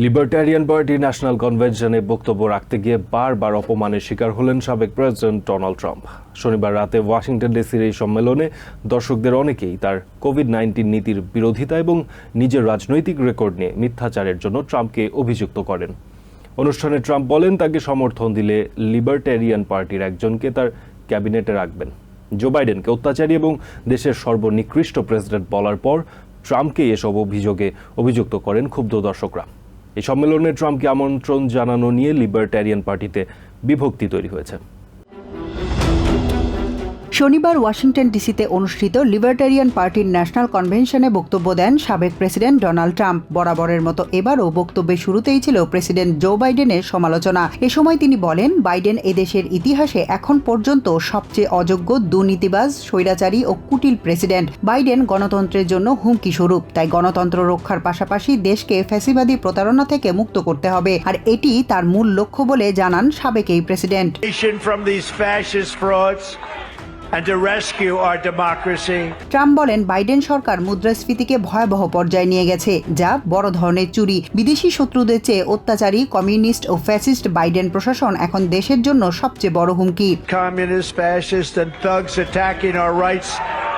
Libertarian party national কনভেনশনে বক্তব্য রাখতে গিয়ে বারবার অপমানের শিকার হলেন সাবেক প্রেসিডেন্ট ডোনাল্ড ট্রাম্প শনিবার রাতে ওয়াশিংটন ডিসির এই সম্মেলনে দর্শকদের অনেকেই তার কোভিড নাইন্টিন নীতির বিরোধিতা এবং নিজের রাজনৈতিক রেকর্ড নিয়ে মিথ্যাচারের জন্য ট্রাম্পকে অভিযুক্ত করেন। অনুষ্ঠানে ট্রাম্প বলেন, তাকে সমর্থন দিলে লিবার্টারিয়ান পার্টির একজনকে তার ক্যাবিনেটে রাখবেন। জো বাইডেনকে অত্যাচারী এবং দেশের সর্বনিকৃষ্ট প্রেসিডেন্ট বলার পর ট্রাম্পকে এসব অভিযোগে অভিযুক্ত করেন ক্ষুব্ধ দর্শকরা। এই সম্মেলনে ট্রাম্পকে আমন্ত্রণ জানানো নিয়ে লিবার্টারিয়ান পার্টিতে বিভক্তি তৈরি হয়েছে। শনিবার ওয়াশিংটন ডিসিতে অনুষ্ঠিত লিবার্টারিয়ান পার্টির ন্যাশনাল কনভেনশনে বক্তব্য দেন সাবেক প্রেসিডেন্ট ডোনাল্ড ট্রাম্প। বরাবরের মতো এবারও বক্তব্যের শুরুতেই ছিল প্রেসিডেন্ট জো বাইডেনের সমালোচনা। এ সময় তিনি বলেন, বাইডেন এদেশের ইতিহাসে এখন পর্যন্ত সবচেয়ে অযোগ্য দুর্নীতিবাজ, স্বৈরাচারী ও কুটিল প্রেসিডেন্ট। বাইডেন গণতন্ত্রের জন্য হুমকি স্বরূপ, তাই গণতন্ত্র রক্ষার পাশাপাশি দেশকে ফ্যাসিবাদী প্রতারণা থেকে মুক্ত করতে হবে। আর এটি তার মূল লক্ষ্য বলে জানান সাবেক এই প্রেসিডেন্ট। ট্রাম্প বলেন বাইডেন সরকার মুদ্রাস্ফীতিকে ভয়াবহ পর্যায়ে নিয়ে গেছে যা বড় ধরনের চুরি। বিদেশি শত্রুদের চেয়ে অত্যাচারী কমিউনিস্ট ও ফ্যাসিস্ট বাইডেন প্রশাসন এখন দেশের জন্য সবচেয়ে বড় হুমকি। Communist, fascist,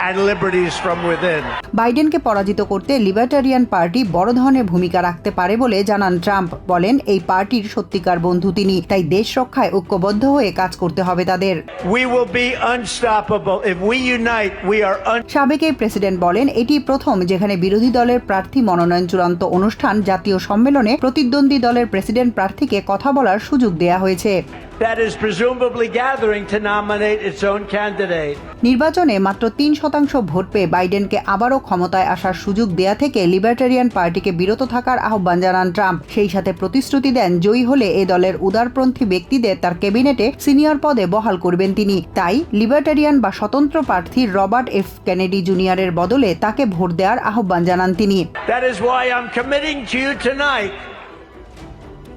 and liberties from within. বাইডেনকে পরাজিত করতে লিবার্টারিয়ান পার্টি বড় ধরনের ভূমিকা রাখতে পারে বলে জানান ট্রাম্প বলেন এই পার্টির সত্যিকার বন্ধু তিনি তাই দেশ রক্ষায় ঐক্যবদ্ধ হয়ে কাজ করতে হবে তাদের We will be unstoppable. If we unite, we are un- সাবেক এই প্রেসিডেন্ট বলেন এটি প্রথম যেখানে বিরোধী দলের প্রার্থী মনোনয়ন চূড়ান্ত অনুষ্ঠান জাতীয় সম্মেলনে প্রতিদ্বন্দ্বী দলের প্রেসিডেন্ট প্রার্থীকে কথা বলার সুযোগ দেয়া হয়েছে that is presumably gathering to nominate its own candidate. নির্বাচনে মাত্র তিন শতাংশ ভোট পেয়ে বাইডেনকে আবারও ক্ষমতায় আসার সুযোগ দেয়া থেকে লিবার্টারিয়ান পার্টিকে বিরত থাকার আহ্বান জানান ট্রাম্প। সেই সাথে প্রতিশ্রুতি দেন জয়ী হলে এ দলের উদারপন্থী ব্যক্তিদের তার ক্যাবিনেটে সিনিয়র পদে বহাল করবেন তিনি। তাই লিবার্টারিয়ান বা স্বতন্ত্র প্রার্থী রবার্ট এফ কেনেডি জুনিয়রের বদলে তাকে ভোট দেওয়ার আহ্বান জানান তিনি। That is why I'm committing to you tonight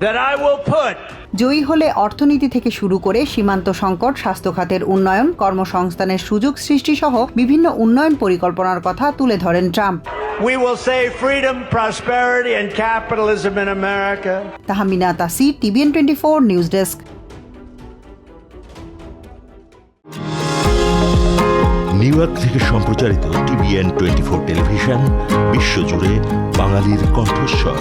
that I will put জয়ী হলে অর্থনীতি থেকে শুরু করে সীমান্ত সংকট স্বাস্থ্য খাতের উন্নয়ন কর্মসংস্থানের সুযোগ সৃষ্টি সহ বিভিন্ন উন্নয়ন পরিকল্পনার কথা তুলে ধরেন Trump. We will save freedom, prosperity, and capitalism in America. Tahmina Tasir TVN twenty four news desk. New York থেকে সম্প্রচারিত টিভিএন টোয়েন্টি ফোর টেলিভিশন বিশ্বজুড়ে বাঙালির কণ্ঠস্বর।